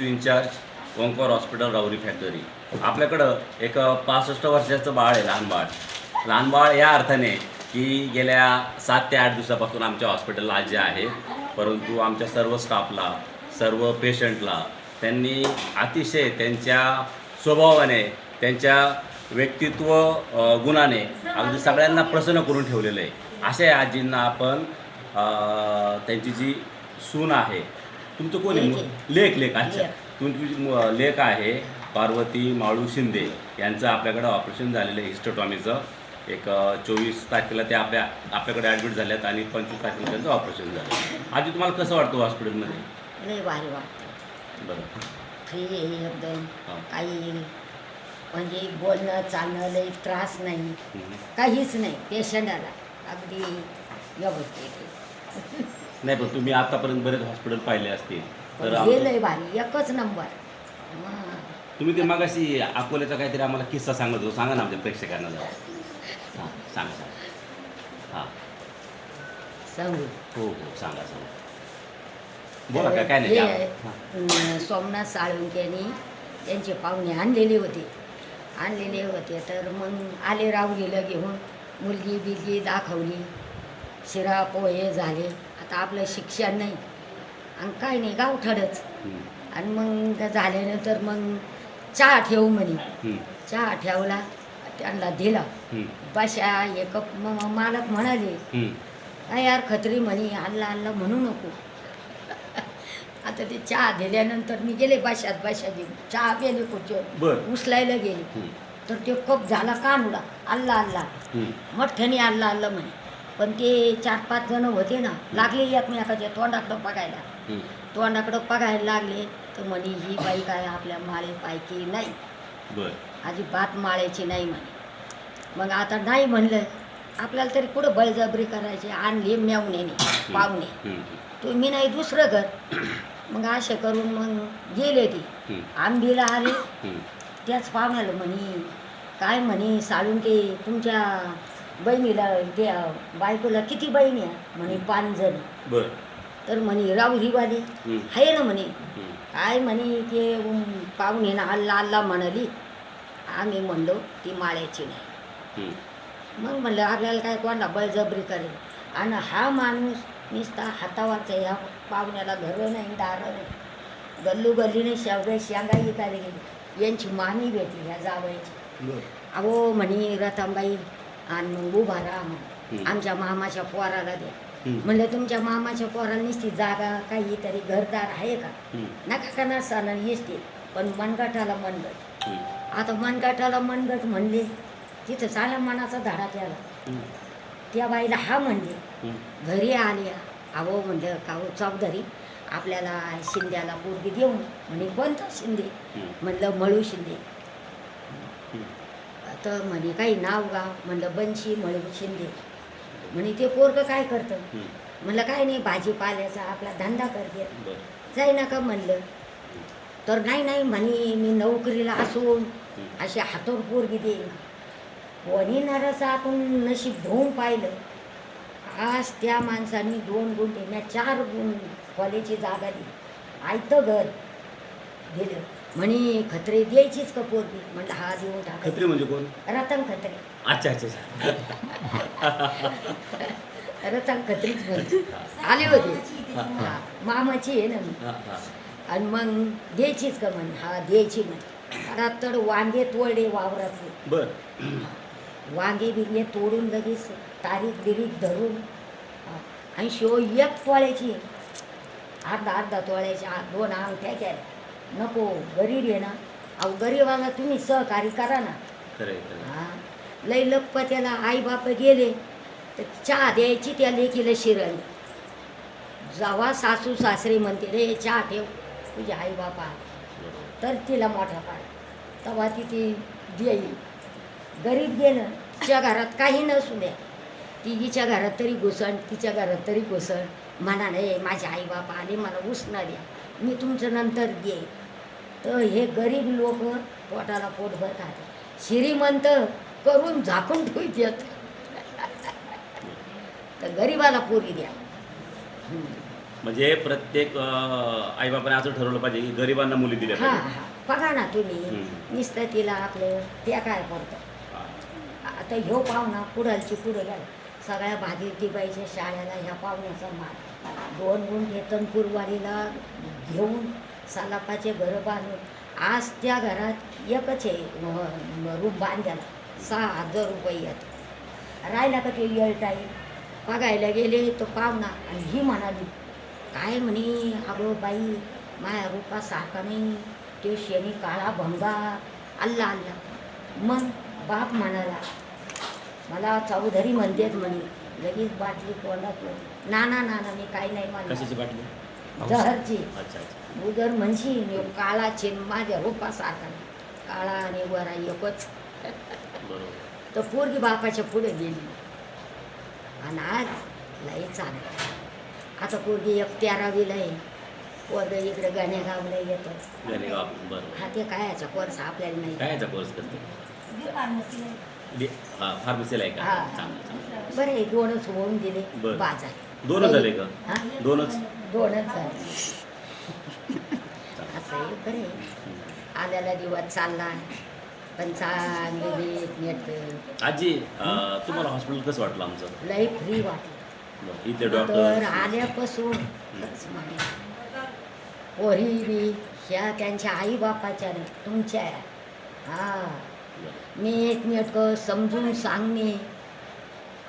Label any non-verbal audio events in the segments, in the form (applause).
In-charge Omkar hospital रावरी factory आपल्याकडं एक पासष्ट वर्षाचं बाळ आहे लहान बाळ. लहान बाळ या अर्थाने की गेल्या सात ते आठ दिवसापासून आमच्या हॉस्पिटलला आज जे आहे. परंतु आमच्या सर्व स्टाफला सर्व पेशंटला त्यांनी अतिशय त्यांच्या स्वभावाने त्यांच्या व्यक्तित्व गुणाने अगदी सगळ्यांना प्रसन्न करून ठेवलेलं आहे. अशा आजींना आपण त्यांची जी सून आहे तुमचं कोण आहे? लेख लेख अच्छा. तुमची लेख आहे पार्वती माळू शिंदे यांचं आपल्याकडं ऑपरेशन झालेलं आहे हिस्टोटॉमीचं. एक चोवीस तारखेला ते आपल्या आपल्याकडे ॲडमिट झाल्यात आणि पंचवीस तारखेला त्यांचं ऑपरेशन झालं. आधी तुम्हाला कसं वाटतं हॉस्पिटलमध्ये लय भारी वाटतं. बरं. फ्री आहे एकदम. काही म्हणजे बोलणं चालणं लई त्रास नाही. काहीच नाही. पेशंटाला अगदी व्यवस्थित. (laughs) नाही पण तुम्ही आतापर्यंत बरेच हॉस्पिटल पाहिले असतील. तर पण हे आमचं- लय भारी एकच नंबर हा. तुम्ही ते मागाशी अकोल्याचा काहीतरी आम्हाला किस्सा सांगत होतो. सांगा ना आमच्या प्रेक्षकांना जरा. हां सांगा सांगा. हां. सांगू. हो हो सांगा सांगा. बोला काय काय नाही ते आप- हां. अं, सोमनाथ साळुंक्यांनी त्यांचे पाहुणे आणलेले होते. आणलेले होते तर मग आले राहू गेलं घेऊन मुलगी बिलगी दाखवली. शिरा पोहे झाले. आता आपलं शिक्षण नाही. आणि काय नाही गावठडच. आणि मग झाल्यानंतर मग चहा ठेवू म्हणे. चहा ठेवला त्यांना दिला. बशा हे कप मग मालक म्हणाले यार खत्री म्हणे अल्ला अल्ला म्हणू नको. (laughs) आता ते चहा दिल्यानंतर मी गेले बाशात बाशा घेऊन चहा खुर्चीवर बर. उचलायला गेले. तर ते कप झाला कानुडा. अल्ला अल्ला. मठ्ठ्याने अल्ला अल्ला म्हणे. पण ते चार पाच जण होते ना लागले एकमेकाच्या तोंडाकडं बघायला. तोंडाकडं बघायला लागले तर म्हणे ही बाई काय आपल्या माळेपायकी नाही. बर. अजिबात माळ्याची नाही म्हणे. मग आता नाही म्हणलं आपल्याला तरी कुठं बळजबरी करायची आणली मेवण्याने पाहुणे. तुम्ही नाही दुसरं घर. मग असे करून मग गेले ते. आंबीला आले. त्याच पाहुण्याला म्हणे काय म्हणे साळून ते तुमच्या बहिणीला त्या बायकोला किती बहिणी आहे? म्हणे पाच जण. बर. तर म्हणे राऊरीवाली हम्म. आहे ना म्हणे. काय म्हणे ते पाहुणे ना अल्ला अल्ला म्हणाली. आम्ही म्हणलो ती माळ्याची नाही. मग म्हणलं आपल्याला काय कोणाला बळजबरी करेल? आणि हा माणूस नुसता हातावरचा ह्या पाहुण्याला घरं नाही दारं नाही. गल्लू गल्लीने शेवगे शेंगा विकायला गेली. यांची मामी भेटली ह्या जावयाची. अहो म्हणे रतनबाई आणि मग उभा राहा म्हणे हम्म. आमच्या मामाच्या पोराला द्या हम्म. म्हणलं तुमच्या मामाच्या पोराला नुसती जागा काहीतरी घरदार आहे का. नका का नसताना येसते पण मनगटाला मनगट. आता मनगटाला मनगट म्हणले तिथं चाला मनाचा धडा त्याला. त्या बाईला हा म्हणले. घरी आल्या अहो म्हणलं का हो चौधरी आपल्याला शिंद्याला पोरगी देऊ म्हणे कोणता शिंदे. म्हणलं मळू शिंदे. तर म्हणे काही नाव गाव. म्हणलं बनशी मळू शिंदे. म्हणे ते पोरगं काय करतं. म्हणलं काय नाही भाजीपाल्याचा आपला धंदा करते. जाई नका म्हणलं. तर नाही नाही म्हणे मी नोकरीला असून. अशी हातोर पोरगी देईन. कोणी नरस आपण नशीब धुवून पाहिलं. आज त्या माणसाने दोन गुंठे मी चार गुण कॉलेजची जागा दिली. आयतं घर दिलं. म्हणे खत्रे द्यायचीच का पोरगी? म्हणलं हा देऊन टाका. खत्री म्हणजे कोण? रतन खत्रे. अच्छा अच्छा अच्छा. (laughs) रतन खत्रीच म्हणते. आले होते. हा, हा. हा, मामाची आहे ना मी. हा, हा. आणि मग द्यायचीच का म्हणे? हा द्यायची म्हणे. रात्र वांगे तोडले वावरातले. बर. वांगे बिंगे तोडून लगेच तारीख बिरीख धरून हा. आणि शो एक तोळ्याची अर्धा अर्धा तोळ्याची आ- दोन अंगठ्या केल्या. नको गरीब आहे ना. अहो गरीबाला तुम्ही सहकार्य करा ना. हा. लई लखपत्याला आई बाप गेले तर चहा द्यायची त्या लेकीला शिरली जेव्हा सासू सासरे म्हणते रे चहा ठेव तुझे आई बापा. तर तिला मोठा पाड तेव्हा ती ती देईल गरीब गेलं तिच्या घरात काही नसू द्या. तिघीच्या घरात तरी घुसण तिच्या घरात तरी घुसण. म्हणा नाही माझे आई बाप आले मला उसणं द्या. मी तुमचं नंतर देईन. तर हे गरीब लोक पोटाला पोटभर खातात श्रीमंत करून झाकून ठेवतात तर गरीबाला पोरी द्या. म्हणजे प्रत्येक आई बापाने असं ठरवलं पाहिजे की गरिबांना मुली दिल्या हा हा. बघा ना तुम्ही. नुसतं तिला आपलं त्या काय करतं आता ह्यो पाहुणा पुढलची पुढे गेला सगळ्या भागीरथीबाईच्या शाळेला ह्या पाहुण्याचा मान दोन गुंठे तनपूरवाडीला घेऊन सलापाचे घरं बांधून आज त्या घरात एकच आहे रूम बांधायला. सहा हजार रुपये येत. राहिला का ते येळताई? बघायला गेले तो पाहुणा आणि ही म्हणाली काय म्हणे अगो बाई माया रूपा सारखा नाही. ते शेणी काळा भंगा. अल्ला अल्ला मग बाप म्हणाला मला चौधरी म्हणतेत म्हणे लगेच बाटली तोंडात नाना ना ना ना मी काही नाही म्हणत बाटली? जहरची उदर म्हणशी काळा चिन माझ्या रूपा सारखा नाही. काळा आणि वरा एकच. बरोबर. तर पोरगी बापाच्या पुढे गेली. आणि आज लई चांगलं आता पोरगी एक तेरावीला आहे. पोरग इकडे गाण्यागावला येतं. हा ते काय याचा कोर्स आपल्याला नाही. काय कोर्स करते? हा फार्मसीला आहे का? हा. बरं हे दोनच होऊन दिले. बाजार. दोनच झाले का? दोनच? दोनच झाले. असं आहे. आल्याला दिवस चालला. पण चांगले नीट आजी तुम्हाला हॉस्पिटल कसं वाटलं आमचं? लई फ्री वाटलं. इथे डॉक्टर आल्यापासून पोरी बी ह्या त्यांच्या आई बापाच्या तुमच्या. हा. नीट नेटकं समजून सांगणे.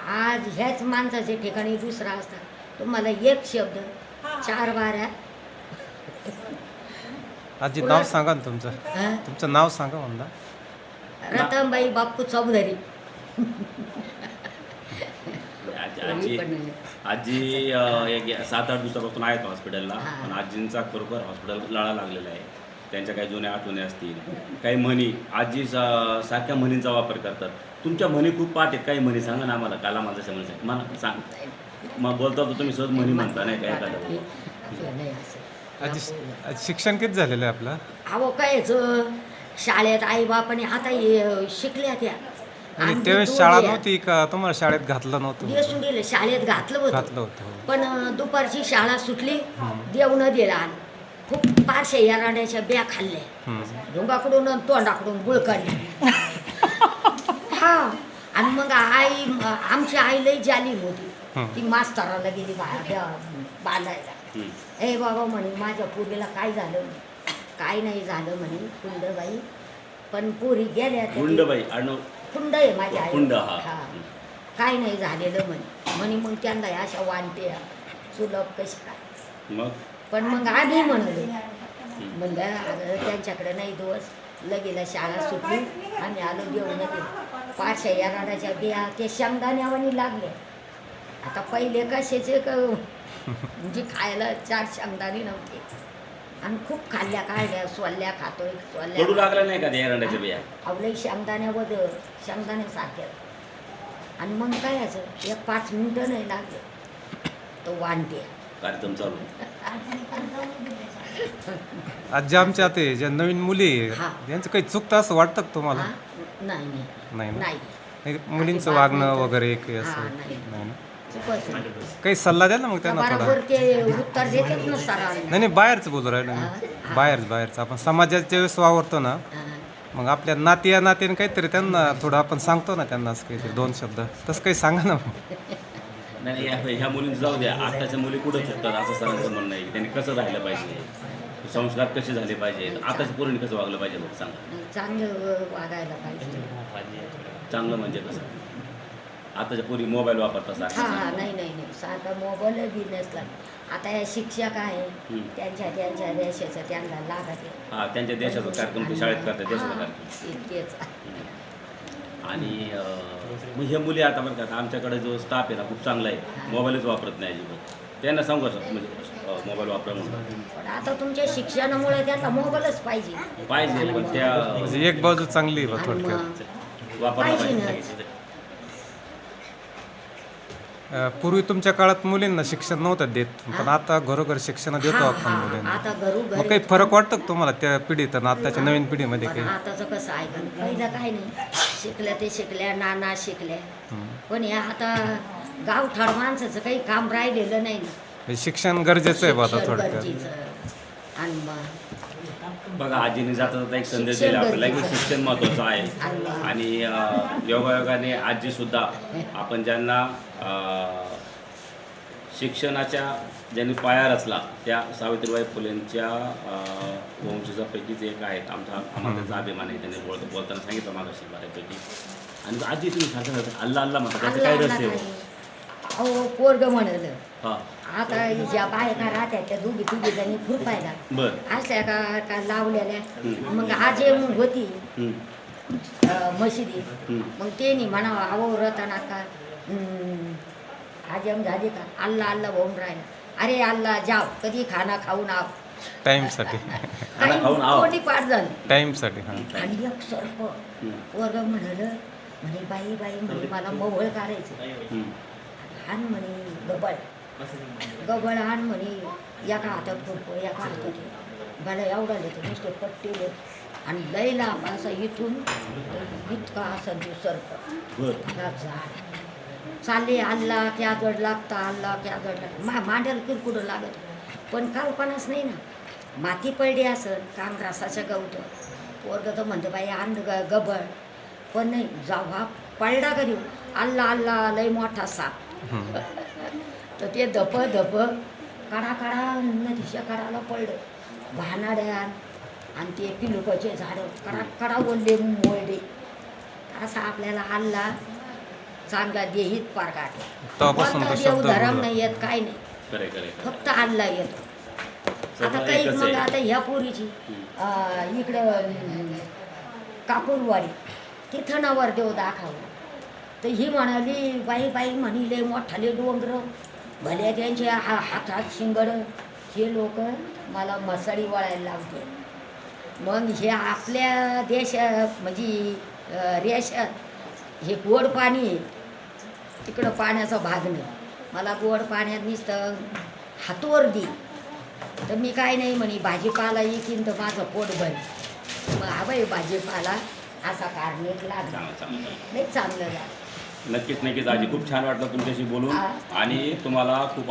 आज ह्याच माणसाच्या ठिकाणी दुसरा असता. तुम्हाला एक शब्द चार बाऱ्या आजी नाव सांगा ना तुमचं. हा? तुमचं नाव सांगा म्हणला. रतनबाई बाप्पू चौधरी. आजी आजी पण नाही. आजी अं, एक सात आठ दिवसापासून आहेत हॉस्पिटलला हा. पण आजींचा खरोखर हॉस्पिटल लढा लागलेला आहे. त्यांच्या काही जुन्या आठवणी असतील. काही म्हणी आजी सा- सारख्या म्हणींचा वापर करतात. तुमच्या म्हणी खूप पाठ आहेत. काही म्हणी सांगा ना आम्हाला काला माझा म्हणी सांग. मला सांग. मग बोलता तर तुम्ही सहज म्हणी म्हणता नाही का एखादं आजी आजी शिक्षण किती झालेलं आहे आपलं? अहो कायच? शाळेत आई बापाने आता हे शिकल्या त्या. आणि त्यावेळेस शाळा. नव्हती का? तुम्हाला शाळेत घातलं नव्हतं? दिवसून दिलं शाळेत घातलं होतं. घातलं होतं हो. पण अं, दुपारची शाळा सुटली हम्म. देवणं दिला. आणि खूप पारशे याराड्याच्या ब्या खाल्ल्या. हम्म. ढोंगाकडून आणि तोंडाकडून गुळ काढली. (laughs) हा. आणि मग आई आमची आई लई जाली होती. ती मास्तराला गेली बाहेर बांधायला. ए बाबा म्हणे माझ्या पोरीला काय झालं? काय नाही झालं म्हणे कुंडबाई. पण पोरी गेल्या आडनाव कुंड आहे माझ्या आई. कुंड हा. काय नाही झालेलं म्हणे. म्हणे मग त्यांना अशा वानते सुलभ कशी काय? मग? पण मग आम्ही म्हणलो. म्हणलं त्यांच्याकडे नाही दिवस. लगेला शाळा सुटली. आम्ही आलो घेऊन गेलो पाचशा या राडाच्या बिया ते शेंगदाण्यावानी लागले. आता पहिले कशाचे क म्हणजे खायला चार शेंगदाणे नव्हते. आणि खूप खाल्ल्या काढल्या सोलल्या खातोय सोलल्या लागला नाही का त्या एरंडाच्या बिया? आवले शेंगदाण्यावर शेंगदाण्यासारख्या आणि मग काय याचं? एक पाच मिनटं नाही लागले. तो वांटे. कार्यक्रम चालू. आजी आमच्या ते ज्या नवीन मुली आहे, हा. यांचं काही चुकतं असं वाटतं तुम्हाला? हा? नाही नाही. नाही मुलींचं वागणं. वगैरे काही असं. नाही. काही सल्ला द्या ना मग त्यांना थोडा. बरोबर ते उत्तर देतात ना सरांना नाही नाही बाहेरच बोलू राहिलो हा, मी. हा. बाहेरच बाहेरच. आपण समाजाच्या वेळेस वावरतो ना हा. मग आपल्या नाती या नात्याने काहीतरी त्यांना थोडं आपण सांगतो ना त्यांना असं काहीतरी दोन शब्द. तसं काही सांगा ना नाही नाही, ह्या- ह्या मुलींचं जाऊ द्या. आताच्या मुली कुठं चुकतात असं सरांचं म्हणणं आहे. त्यांनी कसं राहिलं पाहिजे? संस्कार कसे झाले पाहिजेत? आताच्या पोरीने कसं वागलं पाहिजे बघ सांगा. चांगलं वागायला पाहिजे. चांगलं म्हणजे कसं? आताच्या पोरी मोबाईल वापरतात हा सारखं. हा नाही नाही नाही. सारखा मोबाईल बी नसला आता या शिक्षक आहे हम्म. त्यांच्या त्यांच्या देशाचं त्यांना लागत. आहे. हा त्यांच्या देशाचा कार्यक्रम ते शाळेत करतात देशाचा हा, कार्यक्रम. इतकेच आणि अं, मग ह्या मुली आता बरं का आता आमच्याकडे जो स्टाफ आहे ना खूप चांगला आहे. मोबाईलच वापरत नाही अजिबात. त्यांना सांगू असं म्हणजे मोबाईल वापरा म्हणून. पण आता तुमच्या शिक्षणामुळे त्यांना मोबाईलच पाहिजे. पाहिजे पण त्या म्हणजे एक बाजू चांगली आहे बा आणि थोडक्यात. मग वापरला पाहिजे पूर्वी तुमच्या काळात मुलींना शिक्षण नव्हतं देत पण आता घरोघर शिक्षण देतो आपण मुलींना. आता मग काही फरक वाटतो का तुम्हाला त्या पिढीत आणि आताच्या नवीन पिढीमध्ये पण काही? आताचं कसं आहे का पहिलं काय नाही. शिकल्या ते शिकल्या नाना शिकल्या. पण या आता गावठाण माणसाचं काही काम राहिलेलं नाही ना. हे शिक्षण गरजेचं आहे बा आता शिक्षण थोडक्यात. गरजेचं. आणि मग बघा आजीने जाता जाता एक संदेश दिला आपल्याला. की. शिक्षण महत्त्वाचं आहे. (laughs) आणि- योगायोगाने आजी सुद्धा आपण ज्यांना शिक्षणाच्या ज्यांनी पाया रचला त्या सावित्रीबाई फुलेंच्या वंशजापैकीच एक आहेत. आमचा आम्हाला त्याचा अभिमान आहे. त्यांनी बोलत बोलताना सांगितलं मागाशी बऱ्यापैकी. आणि आजी तुम्ही सारखं अल्ला अल्ला म्हणता त्याचं काय? आहे? अहो पोरग म्हणलं. हां. आता ज्या बायका राहत्या त्या दोघी तिघी जणी खुरपायला. बरं. असल्या का का लावलेल्या. मग आज येऊन होती. हं, हं. मग ते नाही म्हणावं अहो रताना का आजम झाली का? अल्ला अल्ला होऊन राहिला. अरे अल्ला जाव. कधी खाना खाऊन आव. (laughs) खाऊन आव. कोणी पाठ झालं? टाईमसाठी हां. आणि एक सर्प हं, वर्ग म्हणाल म्हणे बाई बाई म्हणे मला मोवळ काढायचं हं. हान म्हणे गबळ. गबळ हान म्हणे एका हातात खुरपं एका हातात. मला एवढा लिहितो नुसते पट्टेले आणि लय लांब असा इथून इतका असा त्याला झाड चालले आल्ला त्या गड लागता आल्ला त्या गड लागता. मा मांड्याला किरकुडं लागत. पण कल्पनाच नाही ना. माती पडली असेल कांग्रासाच्या गवत. पोरग तर म्हणते बाई आण ग गबळ. पण नाही जेव्हा पडला कधी आल्ला आल्ला लय मोठा साप. (laughs) तर ते धप धप काढा काढा नदीच्या काढाला पडलं. भानाड्यान आणि ते पिलुकाचे झाडं कडा कडा ओढले मोळले असा आपल्याला आल्ला चांगला देहीत पार काढला. देव शब्द धरम. नाही येत काय नाही. फक्त आल्ला येतो. आता काही मग. आता ह्या पोरीची इकडं कापूरवाडी. तिथं नवर देव दाखवला. तर ही म्हणाली बाई बाई म्हणले मोठाले डोंगर भले त्यांचे हा हातात शिंगड हे लोक मला मसाडी वळायला लावते. मग हे आपल्या देशा म्हणजे रेशात हे गोड पाणी तिकडं पाण्याचा भाग नाही. मला गोड पाण्यात नुसतं हातवर दे. तर मी काय नाही म्हणे भाजीपाला येईन तर माझं पोट भर मग हा बाई भाजीपाला असा कारणे लागला. नाही चांगलं. झालं नक्कीच नक्कीच आजी खूप छान वाटलं तुमच्याशी बोलून. आणि तुम्हाला खूप